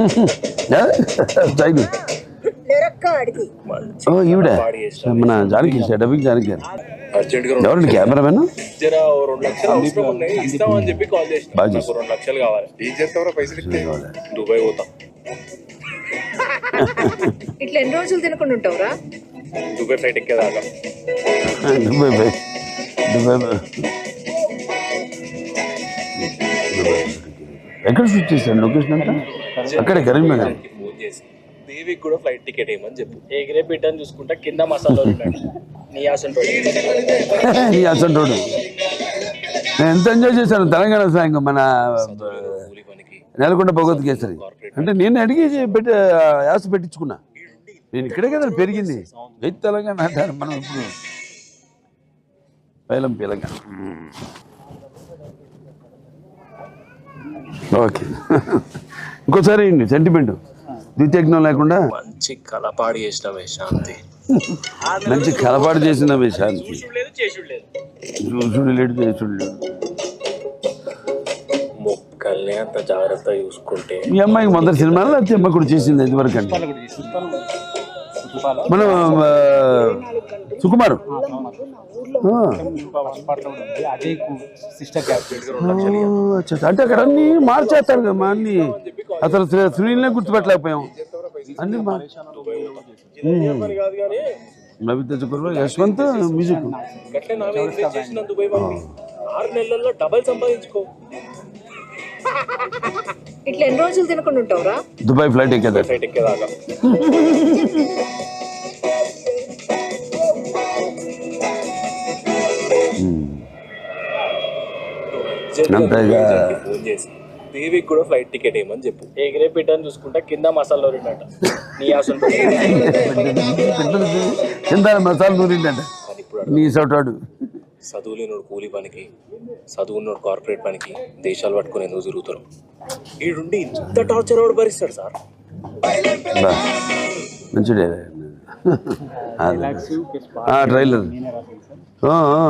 ఓ ఈవిడ. మన జానకి డబ్బింగ్ జానకి. గారు ఎవరండి కెమెరామెన్? జర ఓ రెండు లక్షలు అవసరం ఉన్నాయి. ఇస్తామని చెప్పి కాల్ చేసి బాగా నాకు రెండు లక్షలు కావాలి. ఏం చేస్తావరా పైసలు ఇస్తే. దుబాయ్ పోతాం. ఇట్లా ఎన్ని రోజులు తినకుండా ఉంటావురా? దుబాయ్ ఫ్లైట్ ఎక్కేదాకా. Dubai boy Dubai. ఎక్కడ షూట్ చేశారు? లొకేషన్ అంతా? అక్కడే కరీంనగర్ ఫోన్ చేసి దేవికి కూడా ఫ్లైట్ టికెట్ వేయమని చెప్పు. ఎగిరే చూసుకుంటా కింద మసాలా ఉంటాడు నీ అసంటోడు నేను ఎంత ఎంజాయ్ చేశాను తెలంగాణ సాంగ్ మన నెలకొండ భగవత్ కేసరి. అంటే నేను అడిగి పెట్టి యాస పెట్టించుకున్నా. నేను ఇక్కడే కదా పెరిగింది. వెయ్యి తెలంగాణ. అంటారు మనం ఇప్పుడు పైలం తెలంగాణ ఓకే. ఇంకోసారి సెంటిమెంట్ ద్వితీయజ్ఞం లేకుండా? మంచి కలపాడి చేసినవే శాంతి. మంచి కలపాటు చేసిన శాంతి. చేసుడు లేదు చూసుడు లేడు చేసుడు లేడు. మొక్కల్ని అంత జాగ్రత్త చూసుకుంటే మీ అమ్మాయికి మొదటి సినిమాలో లేకపోతే అమ్మ కూడా చేసింది ఇదివరకు అంటే మన సుకుమార్. అంటే అక్కడ అన్ని మార్చేస్తారు కదా మా అన్ని. అసలు శ్రీనిలే గుర్తుపెట్టలేకపోయాం. అన్ని నవిత యశ్వంత్ మ్యూజిక్. ఆరు నెలల్లో డబల్ సంపాదించుకో. ఇట్లా ఎన్ని రోజులు తినకుండా ఉంటావురా? దుబాయ్ ఫ్లైట్ ఎక్కేదా ఫ్లైట్ ఎక్కేదాకా. అంతే ఇక. ఫోన్ చేసి దేవికి కూడా ఫ్లైట్ టికెట్ వేయమని చెప్పు. ఎగిరే బిడ్డని చూసుకుంటా కింద మసాలా రెండట నీ ఆశ కింద మసాలా నూరిండంట నీ సోటాడు చదువు లేనోడు కూలి పనికి చదువున్నోడు కార్పొరేట్ పనికి దేశాలు పట్టుకొని ఎందుకు తిరుగుతారు? ఈడుండి ఇంత టార్చర్ ఎవడు భరిస్తాడు సార్? బా మంచిడే ట్రైలర్ ఆ, ఆ.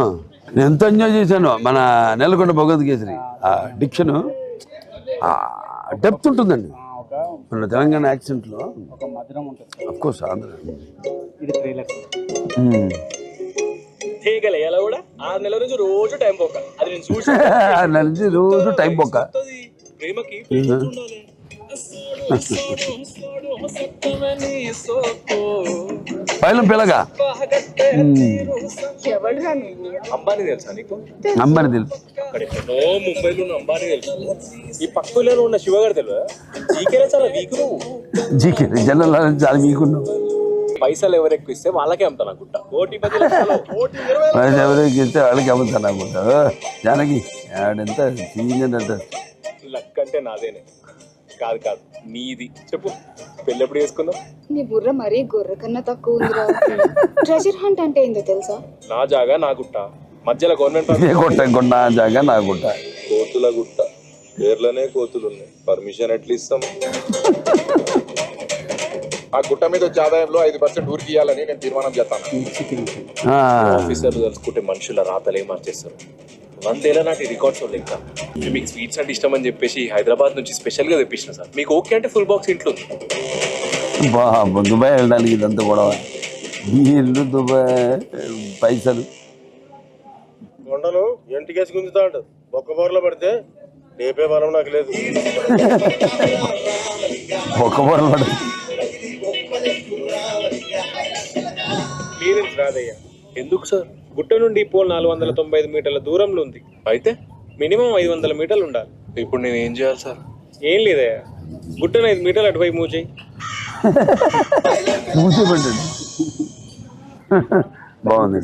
నేను ఎంత ఎంజాయ్ చేశాను మన నెలకొండ భగవద్ కేసరి ఆ డిక్షన్ డెప్త్ ఉంటుందండి. ఒక మన తెలంగాణ యాక్సెంట్లో ఒక మధురం ఉంటుంది అఫ్ కోర్స్ ఆంధ్ర. ఇది ట్రైలర్ ఉమ్. తీగలే ఎలా కూడా? ఆరు నెలల నుంచి రోజు టైం పోక. అది నేను చూసి నుంచి రోజు టైం బొక్క వస్తది. ప్రేమకి. పైలం పిల్లగా అంబానీ తెలుసా నీకు? అమ్మని తెలుసు. అక్కడ ఎక్కడో ముంబైలో ఉన్న అంబానీ తెలుసు. ఈ పక్కలో ఉన్న శివగారు తెలియదా జీకేనే చాలా వీక్ నువ్వు. జీకే జనరల్ చాలా మీకున్నావు పైసలు ఎవరు ఎక్కువ ఇస్తే వాళ్ళకే అమ్ముతాను అనుకుంటా. కోటి ఇరవై వయసు ఎవరికి ఇస్తే వాళ్ళకి అమ్ముతాను అనుకుంటావు జానకి ఆడంత లక్ అంటే నాదేనే. కాదు కాదు. నీది. చెప్పు. పెళ్ళి ఎప్పుడు చేసుకుందాం? నీ బుర్ర మరీ గొర్రె కన్నా తక్కువ ఉందిరా. ట్రెజర్ హంట్ అంటే ఏందో తెలుసా? నా జాగా నా గుట్ట. మధ్యలో గవర్నమెంట్ ఇదే కొట్ట కొన్న జాగా నా గుట్ట. కోతుల గుట్ట. పేర్లనే కోతులు ఉన్నాయి పర్మిషన్ ఎట్లా ఇస్తాం? ఆ గుట్ట మీద వచ్చే ఆదాయంలో ఐదు పర్సెంట్ ఊరికి ఇవ్వాలని నేను తీర్మానం చేస్తాను. ఆ, ఆఫీసర్లు తలుచుకుంటే మనుషుల రాతలే మార్చేస్తారు? వందేళ్ళ నాటి రికార్డ్స్ ఉన్నాయి ఇంకా. మీకు స్వీట్స్ అంటే ఇష్టం అని చెప్పేసి హైదరాబాద్ నుంచి స్పెషల్గా తెప్పించిన సార్. మీకు ఓకే అంటే ఫుల్ బాక్స్ ఇంట్లో దుబాయ్ వెళ్ళడానికి ఇదంతా గొడవ. బీర్లు దుబాయ్ పైసలు. కొండలు ఎంటికేసి గుంజుతాడు ఒక్క బోర్లో పడితే లేపే బలం నాకు లేదు. ఒక్క పొర పడ ఎందుకు సార్? గుట్ట నుండి పోల్ నాలుగు వందల తొంభై ఐదు మీటర్ల దూరంలో ఉంది. అయితే మినిమం ఐదు వందల మీటర్లు ఉండాలి. ఇప్పుడు నేను ఏం చేయాలి సార్? ఏం లేదయ్యా. గుట్టను ఐదు మీటర్లు అటువైపు మూవ్ చేయి బాగుంది.